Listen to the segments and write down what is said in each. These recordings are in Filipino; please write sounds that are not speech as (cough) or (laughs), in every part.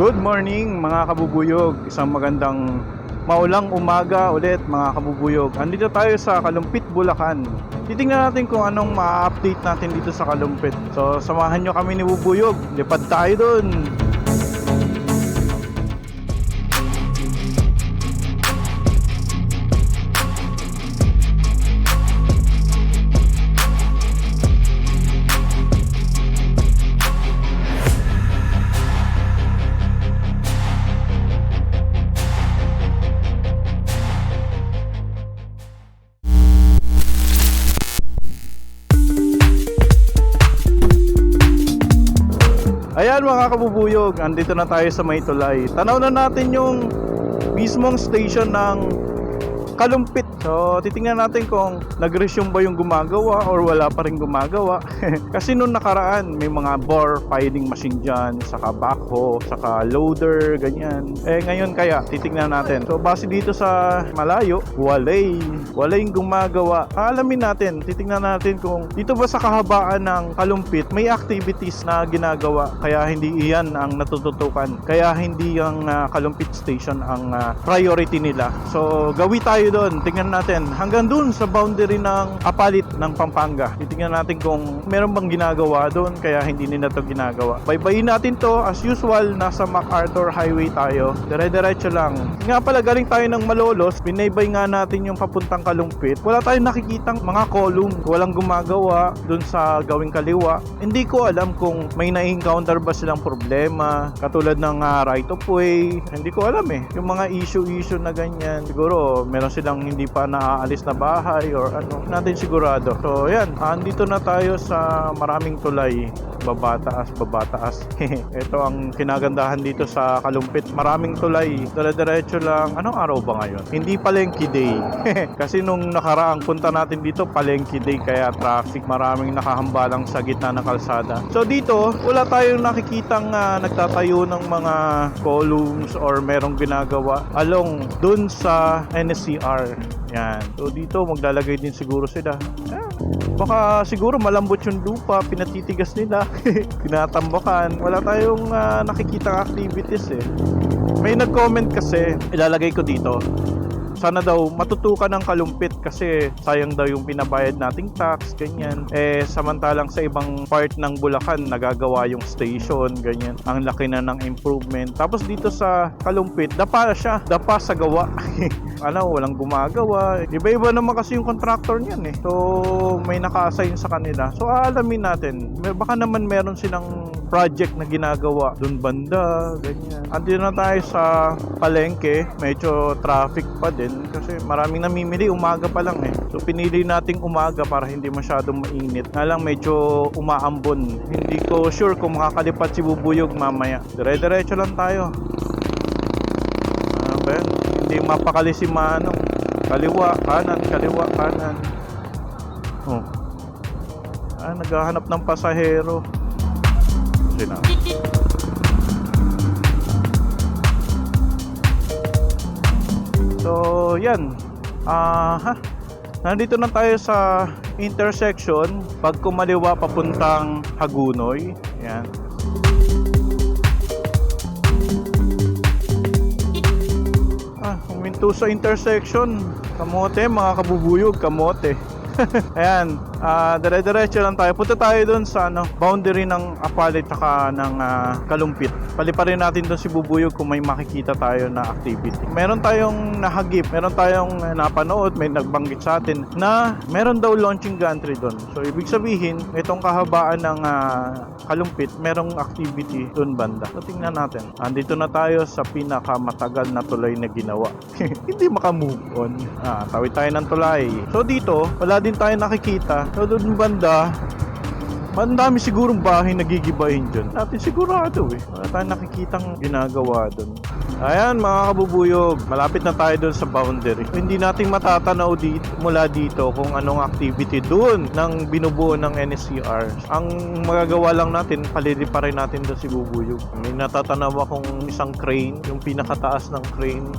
Good morning mga kabubuyog. Isang magandang maulang umaga ulit mga kabubuyog. Andito tayo sa Kalumpit, Bulacan. Titingnan natin kung anong ma-update natin dito sa Kalumpit. So samahan nyo kami ni Bubuyog. Lipad tayo dun. Ayan mga kabubuyog, andito na tayo sa May Tulay. Tanaw na natin yung mismong station ng Kalumpit. So, titingnan natin kung nag-resume ba yung gumagawa or wala pa rin gumagawa. (laughs) Kasi nung nakaraan, may mga bore filing machine dyan, saka backhoe, saka loader, ganyan. Eh, ngayon kaya, titingnan natin. So, base dito sa malayo, walay. Walay yung gumagawa. Alamin natin, titingnan natin kung dito ba sa kahabaan ng Kalumpit, may activities na ginagawa. Kaya hindi iyan ang natututukan. Kaya hindi ang ah, Kalumpit Station ang ah, priority nila. So, gawi tayo doon. Tingnan natin. Hanggang doon sa boundary ng Apalit ng Pampanga. Titingnan natin kung meron bang ginagawa doon kaya hindi nila to ginagawa. Baybayin natin to as usual. Nasa MacArthur Highway tayo. Dire-diretso lang. Nga pala galing tayo ng Malolos. Binaybay nga natin yung papuntang Kalumpit. Wala tayong nakikitang mga column. Walang gumagawa doon sa gawing kaliwa. Hindi ko alam kung may na-encounter ba silang problema. Katulad ng ah, right of way. Hindi ko alam eh. Yung mga issue-issue na ganyan. Siguro meron silang hindi pa naaalis na bahay or ano. Natin sigurado. So yan. Andito na tayo sa maraming tulay. Babataas, babataas. (laughs) Ito ang kinagandahan dito sa Kalumpit. Maraming tulay. Dire-diretso lang. Anong araw ba ngayon? Hindi palengke day. (laughs) Kasi nung nakaraang punta natin dito, palengke day. Kaya traffic. Maraming nakahambalang sa gitna ng kalsada. So dito, wala tayong nakikitang ah, nagtatayo ng mga columns or merong ginagawa along dun sa NSCR. Yan. So dito, maglalagay din siguro sila. Yan. Baka siguro malambot yung lupa, pinatitigas nila, (laughs) tinatambakan. Wala tayong ah, nakikitang activities eh. May nag-comment kasi, ilalagay ko dito. Sana daw matutukan ng kalumpit kasi sayang daw yung pinabayad nating tax, ganyan. Eh, samantalang sa ibang part ng Bulacan, nagagawa yung station, ganyan. Ang laki na ng improvement. Tapos dito sa kalumpit, dapa siya. Dapa sa gawa. (laughs) ano, walang gumagawa. Iba-iba naman kasi yung contractor niyan eh. So, may naka-assign sa kanila. So, aalamin natin. Baka naman meron silang project na ginagawa dun banda, ganyan. Andito na tayo sa palengke, medyo traffic pa din kasi maraming namimili umaga pa lang eh. So pinili nating umaga para hindi masyadong mainit. Na lang medyo umaambon. Hindi ko sure kung makakalipat si Bubuyog mamaya. Dire-diretso lang tayo. Ano ba? Hindi mapakali si Manong. Kaliwa, kanan, kaliwa, kanan. Oh. Ah, naghahanap ng pasahero. Sina. So, yan. Ah, ha. Nandito na tayo sa intersection pag kumaliwa papuntang Hagunoy. Yan. Ah, huminto sa intersection. Kamote, mga kabubuyog, kamote. (laughs) Ayan, ah dire-diretso lang tayo. Punta tayo doon sa ano, boundary ng Apalit at ng ah, Kalumpit. Paliparin natin doon si Bubuyog kung may makikita tayo na activity. Meron tayong nahagip, meron tayong napanood, may nagbanggit sa atin na meron daw launching gantry doon. So ibig sabihin, itong kahabaan ng ah, Kalumpit, merong activity doon banda. So tingnan natin. Andito na tayo sa pinakamatagal na tulay na ginawa. (laughs) Hindi makamove on. Ah, tawid tayo ng tulay. So dito, wala din tayo nakikita. So doon banda, ang dami sigurong bahay nagigibahin dyan. Natin sigurado eh. Wala tayong nakikitang ginagawa doon. Ayan mga kabubuyog, malapit na tayo doon sa boundary. Hindi natin matatanaw dito, mula dito kung anong activity doon ng binubuo ng NSCR. Ang magagawa lang natin, palili natin doon si bubuyog. May natatanaw akong isang crane, yung pinakataas ng crane.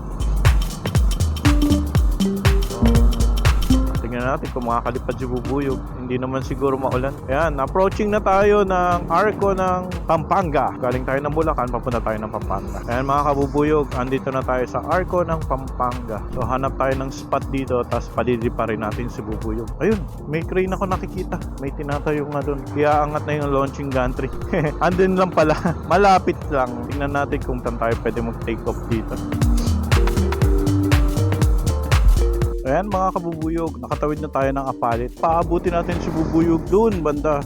Tingnan natin kung makakalipad si Bubuyog. Hindi naman siguro maulan. Ayan, approaching na tayo ng arko ng Pampanga. Galing tayo ng Bulacan, papunta tayo ng Pampanga. Ayan mga kabubuyog, andito na tayo sa arko ng Pampanga. So hanap tayo ng spot dito, tapos palili pa rin natin si Bubuyog. Ayun, may crane ako nakikita. May tinatayo nga doon. Kaya angat na yung launching gantry. (laughs) Andun lang pala. (laughs) Malapit lang. Tingnan natin kung saan tayo pwede mag-take off dito. Ayan mga kabubuyog, nakatawid na tayo ng apalit. Paabutin natin si bubuyog doon, banda.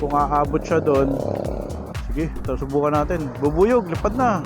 Kung aabot siya doon, sige, subukan natin. Bubuyog, lipad na.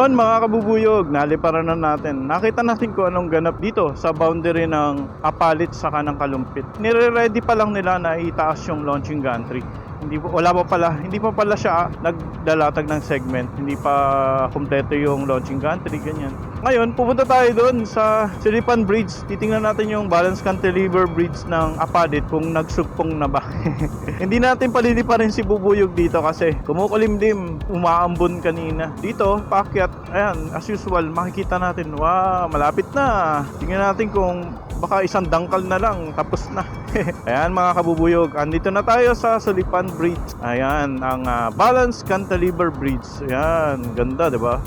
Yon mga kabubuyog, naliparan na natin. Nakita natin kung anong ganap dito sa boundary ng Apalit sa kanang Kalumpit. Nire-ready pa lang nila na itaas yung launching gantry. Hindi pa, wala pa pala, hindi pa pala siya nagdalatag ng segment. Hindi pa kumpleto yung launching gantry, ganyan. Ngayon, pupunta tayo doon sa Silipan Bridge. Titingnan natin yung balance cantilever bridge ng Apadit kung nagsugpong na ba. (laughs) hindi natin paliliparin si Bubuyog dito kasi kumukulimlim, umaambon kanina. Dito, paakyat, ayan, as usual, makikita natin, wow, malapit na. Tingnan natin kung baka isang dangkal na lang, tapos na. (laughs) Ayan mga kabubuyog, andito na tayo sa Sulipan Bridge. Ayan, ang ah, Balance Cantilever Bridge. Ayan, ganda, di ba?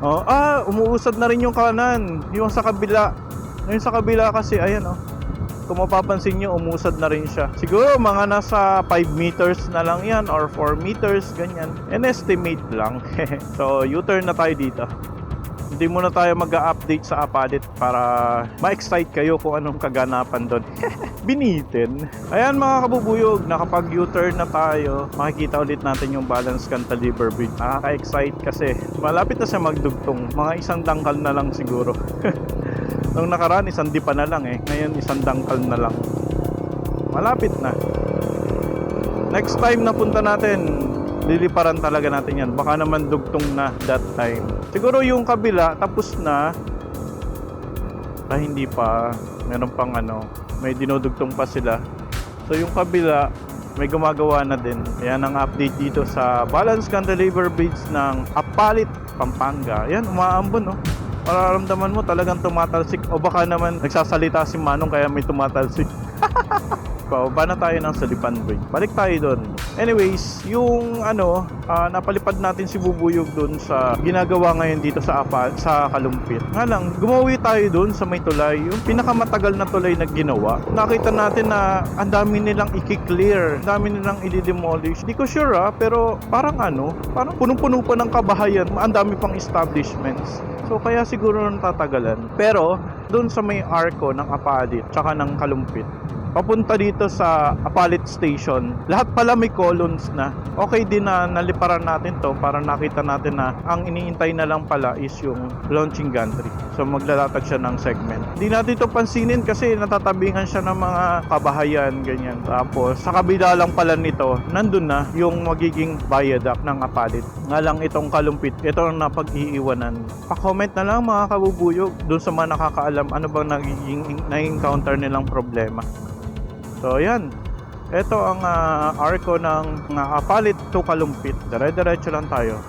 Oh, ah, umuusad na rin yung kanan. Yung sa kabila. Yung sa kabila kasi, ayan oh. Kung mapapansin nyo, umusad na rin siya. Siguro mga nasa 5 meters na lang yan or 4 meters, ganyan. An estimate lang. (laughs) so, U-turn na tayo dito hindi muna tayo mag-update sa Apadit para ma-excite kayo kung anong kaganapan doon. (laughs) Binitin. Ayan mga kabubuyog, nakapag U-turn na tayo. Makikita ulit natin yung balance cantilever bridge. Nakaka-excite kasi malapit na siya magdugtong. Mga isang dangkal na lang siguro. (laughs) Nung nakaraan, isang dipa na lang eh. Ngayon, isang dangkal na lang. Malapit na. Next time na punta natin, liliparan talaga natin yan. Baka naman dugtong na that time. Siguro yung kabila, tapos na. Ah, hindi pa. Meron pang ano, may dinudugtong pa sila. So yung kabila, may gumagawa na din. Yan ang update dito sa Balance Cantilever Bridge ng Apalit, Pampanga. Yan, umaambon no. Mararamdaman mo talagang tumatalsik o baka naman nagsasalita si Manong kaya may tumatalsik. Pababa na tayo ng Salipan Bridge. Balik tayo doon. Anyways, yung ano, ah, napalipad natin si Bubuyog doon sa ginagawa ngayon dito sa Apa, sa Kalumpit. Nga lang, gumawi tayo doon sa may tulay. Yung pinakamatagal na tulay na ginawa. Nakita natin na ang dami nilang i-clear. Ang dami nilang i-demolish. Di ko sure ah, pero parang ano, parang punong-puno pa ng kabahayan. Ang dami pang establishments. So kaya siguro nang tatagalan. Pero doon sa may arko ng Apadit tsaka ng Kalumpit, papunta dito sa Apalit Station, lahat pala may columns na. Okay din na naliparan natin to para nakita natin na ang iniintay na lang pala is yung launching gantry. So maglalatag siya ng segment. Hindi natin to pansinin kasi natatabingan siya ng mga kabahayan, ganyan. Tapos sa kabila lang pala nito, nandun na yung magiging viaduct ng Apalit. Nga lang itong kalumpit, ito ang napag-iiwanan. Pa-comment na lang mga kabubuyog dun sa mga nakakaalam ano bang nagiging na-encounter nilang problema. So, ayan. Ito ang ah, arko ng uh, Apalit to Kalumpit. Dire-diretso lang tayo.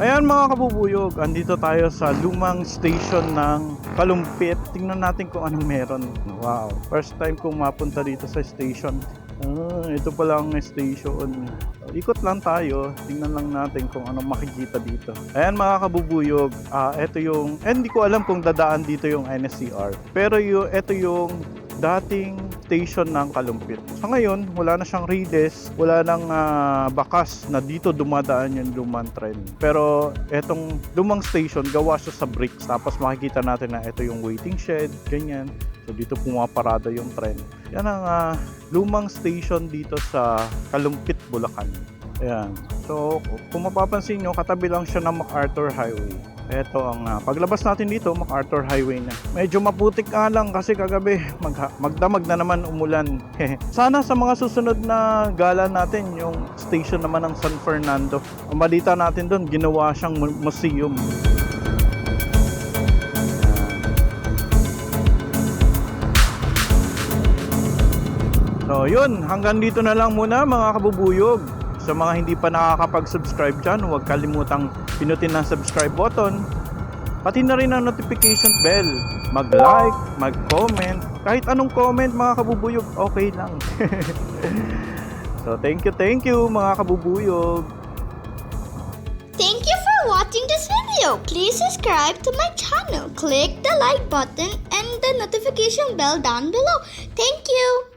Ayan mga kabubuyog, andito tayo sa lumang station ng Kalumpit. Tingnan natin kung anong meron. Wow, first time kong mapunta dito sa station. Ah, ito pala ang station. Ikot lang tayo, tingnan lang natin kung anong makikita dito. Ayan mga kabubuyog, ah, ito yung, eh, hindi ko alam kung dadaan dito yung NSCR. Pero yung, ito yung dating station ng Kalumpit. Sa ngayon, wala na siyang redes, wala nang ah, bakas na dito dumadaan yung lumang tren. Pero etong lumang station, gawa siya sa bricks. Tapos makikita natin na ito yung waiting shed, ganyan. So dito pumaparada yung tren. Yan ang ah, lumang station dito sa Kalumpit, Bulacan. Ayan. So, kung mapapansin nyo, katabi lang siya ng MacArthur Highway. Ito ang ah, paglabas natin dito, MacArthur Highway na. Medyo maputik nga lang kasi kagabi mag magdamag na naman umulan. (laughs) Sana sa mga susunod na gala natin, yung station naman ng San Fernando. Ang balita natin doon, ginawa siyang mu- museum. So yun, hanggang dito na lang muna mga kabubuyog. Sa mga hindi pa nakakapag-subscribe dyan, huwag kalimutang pinutin ng subscribe button. Pati na rin ang notification bell. Mag-like, mag-comment. Kahit anong comment mga kabubuyog, okay lang. (laughs) so thank you, thank you mga kabubuyog. Thank you for watching this video. Please subscribe to my channel. Click the like button and the notification bell down below. Thank you.